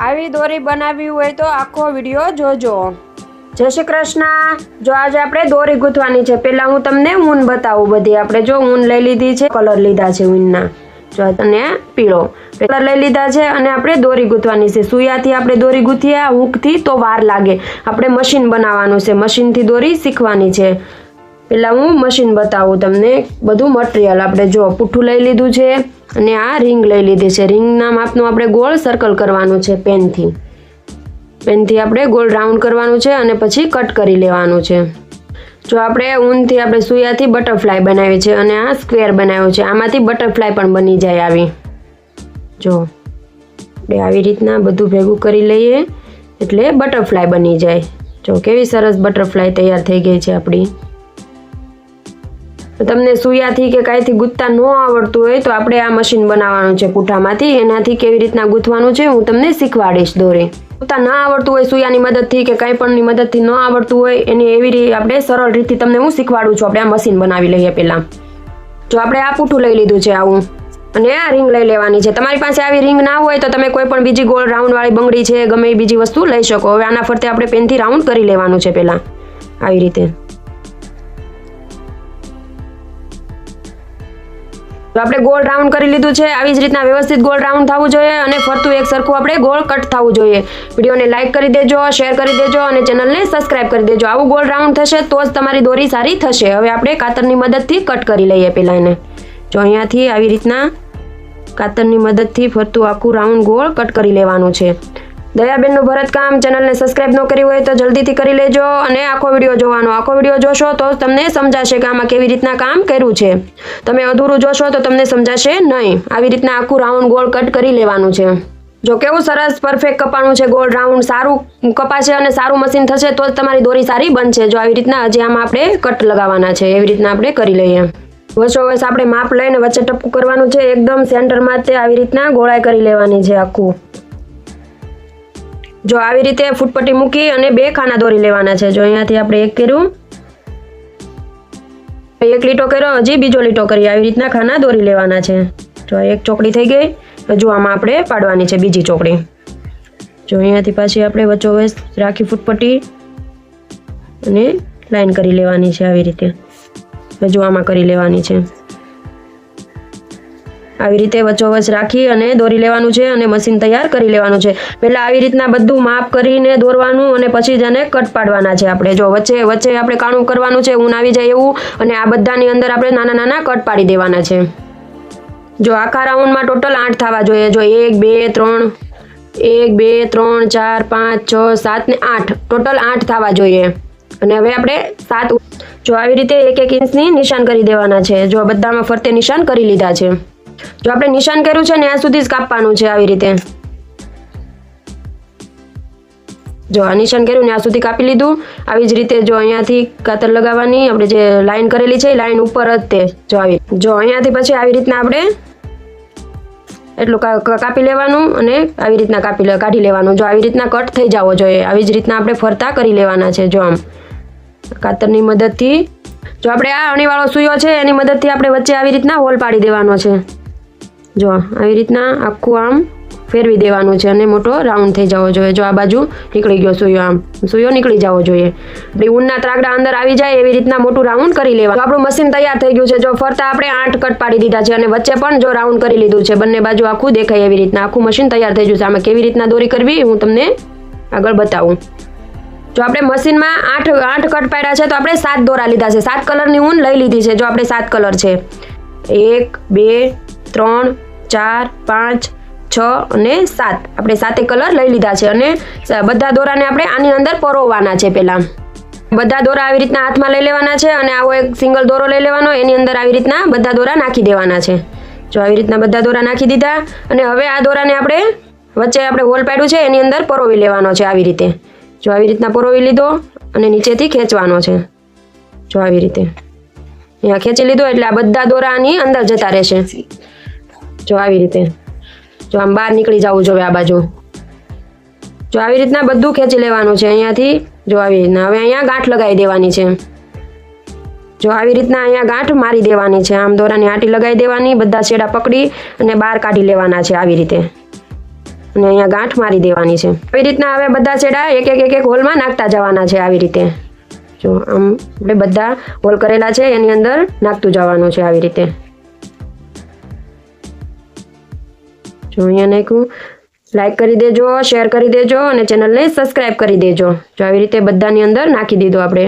આવી દોરી બનાવવી હોય તો આખો વીડિયો જોજો. જય શ્રી કૃષ્ણ. જો આજે આપણે દોરી ગૂંથવાની છે, પહેલાં હું તમને ઊન બતાવું બધી. આપણે જો ઊન લઈ લીધી છે, કલર લીધા છે ઊનના. જો અને પીળો. કલર લઈ લીધા છે અને આપણે દોરી ગૂંથવાની છે. સુયાથી આપણે દોરી ગૂંથીએ હૂકથી તો વાર લાગે. આપણે મશીન બનાવવાનું છે. મશીનથી દોરી શીખવાની છે. પહેલાં હું મશીન બતાવું તમને. બધું મટીરિયલ આપણે જો, પુઠ્ઠું લઈ લીધું છે. અને આ રિંગ લઈ લીધી છે. રિંગના માપનું આપણે ગોળ સર્કલ કરવાનું છે પેનથી પેનથી આપણે ગોળ રાઉન્ડ કરવાનું છે અને પછી કટ કરી લેવાનું છે. જો આપણે ઊનથી આપણે સુયાથી બટરફ્લાય બનાવી છે અને આ સ્ક્વેર બનાવ્યો છે. આમાંથી બટરફ્લાય પણ બની જાય આવી. જો આપણે આવી રીતના બધું ભેગું કરી લઈએ એટલે બટરફ્લાય બની જાય. જો કેવી સરસ બટરફ્લાય તૈયાર થઈ ગઈ છે આપણી. તમને સુયાથી કે કાંઈથી ગૂંથતા ન આવડતું હોય તો આપણે આ મશીન બનાવવાનું છે પૂઠામાંથી. એનાથી કેવી રીતના ગૂંથવાનું છે હું તમને શીખવાડીશ દોરી. ગૂંથતા ના આવડતું હોય, સુયાની મદદથી કે કાંઈ પણની મદદથી ન આવડતું હોય, એની એવી રીતે આપણે સરળ રીતથી તમને હું શીખવાડું છું. આપણે આ મશીન બનાવી લઈએ પહેલાં. જો આપણે આ પૂઠું લઈ લીધું છે આવું. અને આ રિંગ લઈ લેવાની છે. તમારી પાસે આવી રિંગ ના હોય તો તમે કોઈ પણ બીજી ગોળ રાઉન્ડ વાળી બંગડી છે, ગમે એ બીજી વસ્તુ લઈ શકો. હવે આના ફરતે આપણે પેનથી રાઉન્ડ કરી લેવાનું છે પહેલાં. આવી રીતે. તો આપણે ગોળ રાઉન્ડ કરી લીધું છે. આવી જ રીતના વ્યવસ્થિત ગોળ રાઉન્ડ થવું જોઈએ અને ફરતું એક સરખું આપણે ગોળ કટ થવું જોઈએ. વિડીયોને લાઇક કરી દેજો શેર કરી દેજો અને ચેનલને સબસ્ક્રાઇબ કરી દેજો. આવું ગોળ રાઉન્ડ થશે તો જ તમારી દોરી સારી થશે. હવે આપણે કાતરની મદદથી કટ કરી લઈએ પહેલાં એને. જો અહીંયાથી આવી રીતના કાતરની મદદથી ફરતું આખું રાઉન્ડ ગોળ કટ કરી લેવાનું છે. દયાબેનનું ભરતકામ ચેનલને સબસ્ક્રાઇબ ન કરી હોય તો જલ્દીથી કરી લેજો અને આખો વીડિયો જોવાનો. આખો વીડિયો જોશો તો તમને સમજાશે કે આમાં કેવી રીતના કામ કર્યું છે. તમે અધૂરું જોશો તો તમને સમજાશે નહીં. આવી રીતના આખું રાઉન્ડ ગોળ કટ કરી લેવાનું છે. જો કેવું સરસ પરફેક્ટ કપાણું છે ગોળ રાઉન્ડ સારું કપાશે અને સારું મશીન થશે તો જ તમારી દોરી સારી બનશે. જો આવી રીતના હજી આમાં આપણે કટ લગાવવાના છે, એવી રીતના આપણે કરી લઈએ. વચ્ચોવચ આપણે માપ લઈને વચ્ચે ટપકું કરવાનું છે. એકદમ સેન્ટરમાં તે આવી રીતના ગોળાઈ કરી લેવાની છે આખું. જો આવી રીતે ફૂટપટ્ટી મૂકી અને બે ખાના દોરી લેવાના છે. જો અહીંયાથી આપણે એક કર્યું. એક લીટો કર્યો, હજી બીજો લીટો કરી. આવી રીતના ખાના દોરી લેવાના છે. જો એક ચોકડી થઈ ગઈ. હજુ આમાં આપણે પાડવાની છે બીજી ચોકડી. જો અહીંયાથી પાછી આપણે વચ્ચોવચ રાખી ફૂટપટ્ટી અને લાઈન કરી લેવાની છે આવી રીતે. હજુ આમાં કરી લેવાની છે. આવી રીતે વચ્ચોવચ રાખી અને દોરી લેવાનું છે અને મશીન તૈયાર કરી લેવાનું છે. પહેલાં આવી રીતના બધું માપ કરીને દોરવાનું અને પછી જ એને કટ પાડવાના છે આપણે. જો વચ્ચે વચ્ચે આપણે કાણું કરવાનું છે, ઊન આવી જાય એવું, અને આ બધાની અંદર આપણે નાના નાના કટ પાડી દેવાના છે. જો આખા રાઉન્ડમાં ટોટલ આઠ થવા જોઈએ. જો એક, બે, ત્રણ, એક, બે, ત્રણ, ચાર, પાંચ, છ, સાત ને આઠ. ટોટલ આઠ થવા જોઈએ. અને હવે આપણે સાત, જો આવી રીતે એક એક ઇંચની નિશાન કરી દેવાના છે. જો બધામાં ફરતે નિશાન કરી લીધા છે. જો આપણે નિશાન કર્યું છે ને, ત્યાં સુધી જ કાપવાનું છે આવી રીતે. જો આ નિશાન કર્યું ને આ સુધી કાપી લીધું. આવી જ રીતે જો અહીંયાથી કાતર લગાવવાની, આપણે જે લાઈન કરેલી છે, એ લાઈન ઉપર જ તે જો આવી જો અહીંયાથી પછી આવી રીતના આપણે એટલું કાપી લેવાનું અને આવી રીતના કાપી કાઢી લેવાનું. જો આવી રીતના કટ થઈ જવો જોઈએ, આવી જ રીતના આપણે ફરતા કરી લેવાના છે જો આમ. કાતરની મદદથી જો આપણે આ અણીવાળો સૂયો છે, એની મદદથી આપણે વચ્ચે આવી રીતના હોલ પાડી દેવાનો છે. જો આવી રીતના આખું આમ ફેરવી દેવાનું છે અને મોટો રાઉન્ડ થઈ જવો જોઈએ. જો આ બાજુ નીકળી ગયો સૂયો આમ. સૂયો નીકળી જવો જોઈએ. એટલે ઊનના ત્રાગડા અંદર આવી જાય એવી રીતના મોટું રાઉન્ડ કરી લેવાનું આપણું મશીન તૈયાર થઈ ગયું છે, જો ફરતા આપણે આઠ કટ પાડી દીધા છે અને વચ્ચે પણ જો રાઉન્ડ કરી લીધું છે, બંને બાજુ આખું દેખાય એવી રીતના. આખું મશીન તૈયાર થઈ ગયું છે. આમાં કેવી રીતના દોરી કરવી હું તમને આગળ બતાવું. જો આપણે મશીનમાં આઠ આઠ કટ પાડ્યા છે, તો આપણે સાત દોરા લીધા છે. સાત કલરની ઊન લઈ લીધી છે. જો આપણે સાત કલર છે. એક, બે, ત્રણ ચાર, પાંચ, છ અને સાત. આપણે સાતે કલર લઈ લીધા છે અને બધા દોરાને આપણે આની અંદર પરોવવાના છે પહેલાં. બધા દોરા આવી રીતના હાથમાં લઈ લેવાના છે અને આવો એક સિંગલ દોરો લઈ લેવાનો, એની અંદર આવી રીતના બધા દોરા નાખી દેવાના છે. જો આવી રીતના બધા દોરા નાખી દીધા અને હવે આ દોરાને આપણે વચ્ચે આપણે હોલ પાડ્યું છે, એની અંદર પરોવી લેવાનો છે આવી રીતે. જો આવી રીતના પરોવી લીધો અને નીચેથી ખેંચવાનો છે. જો આવી રીતે. અહીંયા ખેંચી લીધો એટલે આ બધા દોરા આની અંદર જતા રહેશે. જો આવી રીતે. જો આમ બહાર નીકળી જવું જોઈએ આ બાજુ. જો આવી રીતના બધું ખેંચી લેવાનું છે અહીંયાથી, જો આવી રીતના. હવે અહીંયા ગાંઠ લગાવી દેવાની છે. જો આવી રીતના અહીંયા ગાંઠ મારી દેવાની છે. આમ દોરાની આંટી લગાવી દેવાની, બધા છેડા પકડી અને બહાર કાઢી લેવાના છે આવી રીતે. અને અહીંયા ગાંઠ મારી દેવાની છે. આવી રીતના હવે બધા છેડા એક એક એક એક હોલમાં નાખતા જવાના છે આવી રીતે. જો આમ આપણે બધા હોલ કરેલા છે, એની અંદર નાખતું જવાનું છે આવી રીતે. જો અહીંયા નાખ્યું લાઈક કરી દેજો શેર કરી દેજો અને ચેનલને સબસ્ક્રાઇબ કરી દેજો. જો આવી રીતે બધાની અંદર નાખી દીધું આપણે.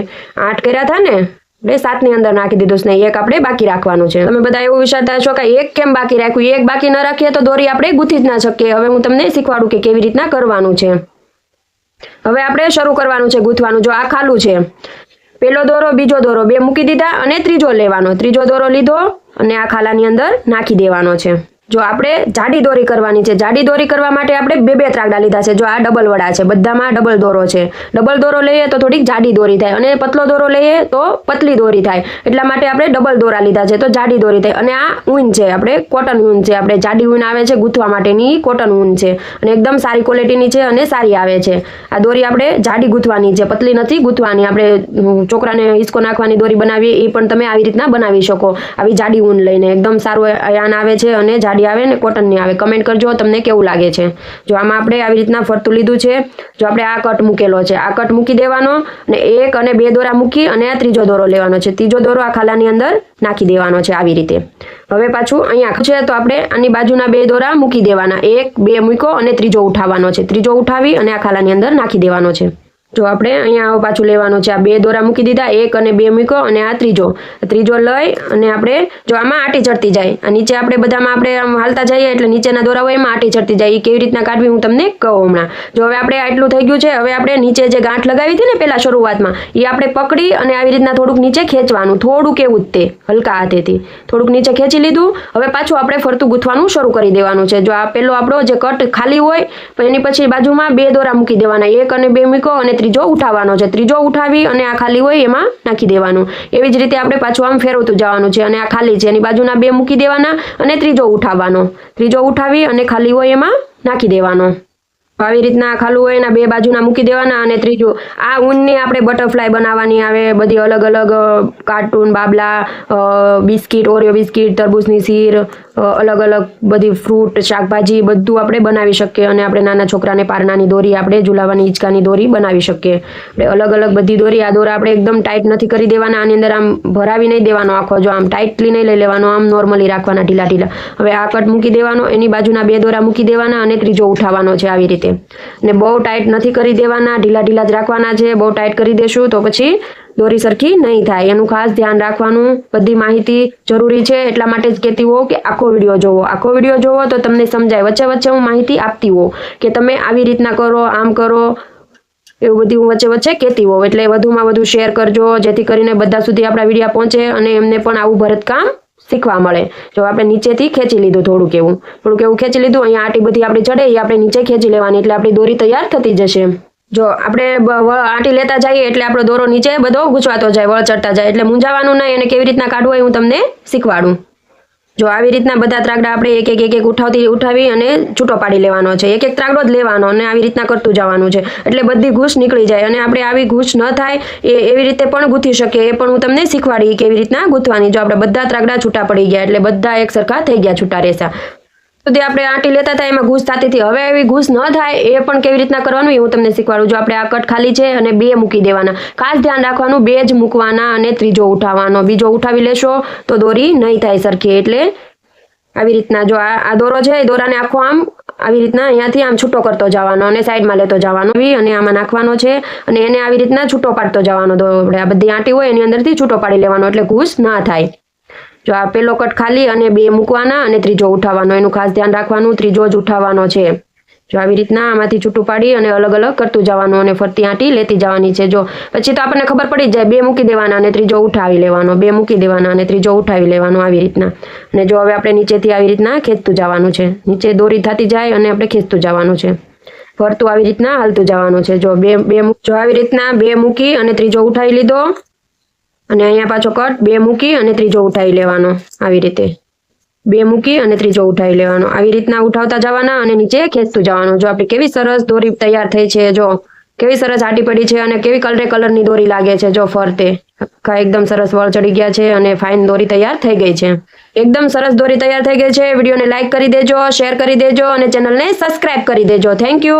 આઠ કર્યા હતા ને, એટલે સાતની અંદર નાખી દીધું છે એક આપણે બાકી રાખવાનું છે. તમે બધા એવું વિચારતા છો કે એક કેમ બાકી રાખ્યું? એક બાકી ન રાખીએ તો દોરી આપણે ગૂંથી જ ના શકીએ. હવે હું તમને શીખવાડું કે કેવી રીતના કરવાનું છે. હવે આપણે શરૂ કરવાનું છે ગૂંથવાનું. જો આ ખાલું છે. પેલો દોરો, બીજો દોરો. બે મૂકી દીધા અને ત્રીજો લેવાનો. ત્રીજો દોરો લીધો અને આ ખાલાની અંદર નાખી દેવાનો છે. જો આપણે જાડી દોરી કરવાની છે જાડી દોરી કરવા માટે આપણે બે બે ત્રાગડા લીધા છે. જો આ ડબલ વડા છે, બધામાં ડબલ દોરો છે. ડબલ દોરો લઈએ તો થોડીક જાડી દોરી થાય અને પતલો દોરો લઈએ તો પતલી દોરી થાય. એટલા માટે આપણે ડબલ દોરા લીધા છે તો જાડી દોરી થાય. અને આ ઊન છે, આપણે કોટન ઊન છે. આપણે જાડી ઊન આવે છે, ગૂંથવા માટેની કોટન ઊન છે. અને એકદમ સારી ક્વોલિટીની છે અને સારી આવે છે. આ દોરી આપણે જાડી ગૂંથવાની છે. પતલી નથી ગૂંથવાની. આપણે છોકરાને હિસકો નાખવાની દોરી બનાવીએ, એ પણ તમે આવી રીતના બનાવી શકો. આવી જાડી ઊન લઈને. એકદમ સારું યાન આવે છે અને જાડી આવે ને કોટનની આવે. કમેન્ટ કરજો, તમને કેવું લાગે છે. જો આમાં આપણે આવી રીતના ફરતું લીધું છે, જો આપણે આ કટ મૂકેલો છે. આ કટ મૂકી દેવાનો અને એક અને બે દોરા મૂકી અને આ ત્રીજો દોરો લેવાનો છે. ત્રીજો દોરો આ ખાલાની અંદર નાખી દેવાનો છે આવી રીતે. હવે પાછું અહીંયા છે, તો આપણે આની બાજુના બે દોરા મૂકી દેવાના. એક, બે મૂકો અને ત્રીજો ઉઠાવવાનો છે. ત્રીજો ઉઠાવી અને આ ખાલાની અંદર નાખી દેવાનો છે. જો આપણે અહીંયા પાછું લેવાનું છે. આ બે દોરા મૂકી દીધા. એક અને બે મૂકો અને આ ત્રીજો. ત્રીજો લઈ અને આપણે જો આમાં આટી ચડતી જાય. નીચે આપણે બધામાં આપણે હાલતા જઈએ એટલે નીચેના દોરા હોય એમાં આટી ચડતી જાય. એ કેવી રીતના કાઢવી હું તમને કહું હમણાં. જો હવે આપણે આટલું થઈ ગયું છે. હવે આપણે નીચે જે ગાંઠ લગાવી હતી ને પહેલાં શરૂઆતમાં એ આપણે પકડી અને આવી રીતના થોડુંક નીચે ખેંચવાનું. થોડુંક એવું જ તે, હલકા હાથેથી. થોડુંક નીચે ખેંચી લીધું. હવે પાછું આપણે ફરતું ગૂંથવાનું શરૂ કરી દેવાનું છે. જો આ પેલો આપણો જે કટ ખાલી હોય એની પછી બાજુમાં બે દોરા મૂકી દેવાના. એક અને બે મૂકો અને ત્રીજો ઉઠાવવાનો છે. ત્રીજો ઉઠાવી અને આ ખાલી હોય એમાં નાખી દેવાનું. એવી જ રીતે આપણે પાછું આમ ફેરવતું જવાનું છે અને આ ખાલી છે. એની બાજુના બે મૂકી દેવાના અને ત્રીજો ઉઠાવવાનો. ત્રીજો ઉઠાવી અને ખાલી હોય એમાં નાખી દેવાનો. આવી રીતના ખાલું હોય એના બે બાજુના મૂકી દેવાના અને ત્રીજું આ ઊનની આપણે બટરફ્લાય બનાવવાની આવે. બધી અલગ અલગ કાર્ટૂન બાબલા બિસ્કિટ ઓરિયો બિસ્કિટ તરબૂચની શીર અ, અલગ અલગ બધી ફ્રૂટ, શાકભાજી બધું આપણે બનાવી શકીએ અને આપણે નાના છોકરાને પારણાની દોરી આપણે ઝુલાવાની હિંચકાની દોરી બનાવી શકીએ. આપણે અલગ અલગ બધી દોરી, આ દોરા આપણે એકદમ ટાઈટ નથી કરી દેવાના, આની અંદર આમ ભરાવી નહીં દેવાનો આખો, જો આમ ટાઈટલી નહીં લઈ લેવાનો, આમ નોર્મલી રાખવાના ઢીલા ઢીલા હવે આ કટ મૂકી દેવાનો, એની બાજુના બે દોરા મૂકી દેવાના અને ત્રીજો ઉઠાવવાનો છે આવી રીતે. અને બહુ ટાઈટ નથી કરી દેવાના ઢીલા ઢીલા જ રાખવાના છે, બહુ ટાઈટ કરી દેશું તો પછી દોરી સરખી નહીં થાય. એનું ખાસ ધ્યાન રાખવાનું બધી માહિતી જરૂરી છે. એટલા માટે જ કહેતી હોઉં કે આખો વીડિયો જોવો. આખો વીડિયો જોવો તો તમને સમજાય. વચ્ચે વચ્ચે હું માહિતી આપતી હોઉં કે તમે આવી રીતના કરો, આમ કરો, એવું બધી હું વચ્ચે વચ્ચે કહેતી હોઉં. એટલે વધુમાં વધુ શેર કરજો, જેથી કરીને બધા સુધી આપણા વિડીયા પહોંચે અને એમને પણ આવું ભરતકામ શીખવા મળે. જો આપણે નીચેથી ખેંચી લીધું થોડુંક એવું થોડુંક એવું ખેંચી લીધું, અહીંયા આટી બધી આપણે ચડે, એ આપણે નીચે ખેંચી લેવાની. એટલે આપણી દોરી તૈયાર થતી જશે. જો આપણે આટી લેતા જઈએ એટલે આપણો દોરો નીચે બધો ગૂંચવાતો જાય, વળ ચડતા જાય. એટલે મૂંઝાવાનું નહીં અને કેવી રીતના કાઢવું એ હું તમને શીખવાડું. જો આવી રીતના બધા ત્રાગડા આપણે એક એક એક એક ઉઠાવતી, ઉઠાવી અને છૂટો પાડી લેવાનો છે. એક એક ત્રાગડો જ લેવાનો અને આવી રીતના કરતું જવાનું છે. એટલે બધી ઘૂસ નીકળી જાય અને આપણે આવી ઘૂસ ન થાય એ, એવી રીતે પણ ગૂંથી શકીએ. એ પણ હું તમને શીખવાડી કેવી રીતના ગૂંથવાની. જો આપણે બધા ત્રાગડા છૂટા પડી ગયા એટલે બધા એક સરખા થઈ ગયા છૂટા રેસા. સુધી આપણે આંટી લેતા હતા, એમાં ઘૂસ થતી હતી. હવે એવી ઘૂસ ન થાય, એ પણ કેવી રીતના કરવાનું એ હું તમને શીખવાડું જો આપણે આ કટ ખાલી છે અને બે મૂકી દેવાના. ખાસ ધ્યાન રાખવાનું, બે જ મૂકવાના અને ત્રીજો ઉઠાવવાનો. બીજો ઉઠાવી લેશો તો દોરી નહીં થાય સરખી. એટલે આવી રીતના જો આ દોરો છે, એ દોરાને આખો આમ આવી રીતના અહીંયાથી આમ છૂટો કરતો જવાનો અને સાઈડમાં લેતો જવાનો બી અને આમાં નાખવાનો છે અને એને આવી રીતના છૂટો પાડતો જવાનો. દોરો આ બધી આંટી હોય એની અંદરથી છૂટો પાડી લેવાનો એટલે ઘૂસ ના થાય. જો આ પેલો કટ ખાલી અને બે મૂકવાના અને ત્રીજો ઉઠાવવાનો. એનું ખાસ ધ્યાન રાખવાનું, ત્રીજો જ ઉઠાવવાનો છે. જો આવી રીતના આમાંથી છૂટું પાડી અને અલગ અલગ કરતું જવાનું અને ફરતી આંટી લેતી જવાની છે. જો પછી તો આપણને ખબર પડી જાય, બે મૂકી દેવાના અને ત્રીજો ઉઠાવી લેવાનો, બે મૂકી દેવાના અને ત્રીજો ઉઠાવી લેવાનો આવી રીતના. અને જો હવે આપણે નીચેથી આવી રીતના ખેંચતું જવાનું છે. નીચે દોરી થતી જાય અને આપણે ખેંચતું જવાનું છે. ફરતું આવી રીતના હાલતું જવાનું છે. જો બે બે જો આવી રીતના બે મૂકી અને ત્રીજો ઉઠાવી લીધો અને અહીંયા પાછો કટ, બે મૂકી અને ત્રીજો ઉઠાવી લેવાનો આવી રીતે. બે મૂકી અને ત્રીજો ઉઠાવી લેવાનો. આવી રીતના ઉઠાવતા જવાના અને નીચે ખેંચતું જવાનું. જો આપણી કેવી સરસ દોરી તૈયાર થઈ છે, જો કેવી સરસ આટી પડી છે અને કેવી કલરે કલરની દોરી લાગે છે, જો ફરતે. આખા એકદમ સરસ વળ ચડી ગયા છે અને ફાઇન દોરી તૈયાર થઈ ગઈ છે. એકદમ સરસ દોરી તૈયાર થઈ ગઈ છે. વિડીયોને લાઇક કરી દેજો શેર કરી દેજો અને ચેનલને સબસ્ક્રાઇબ કરી દેજો. Thank you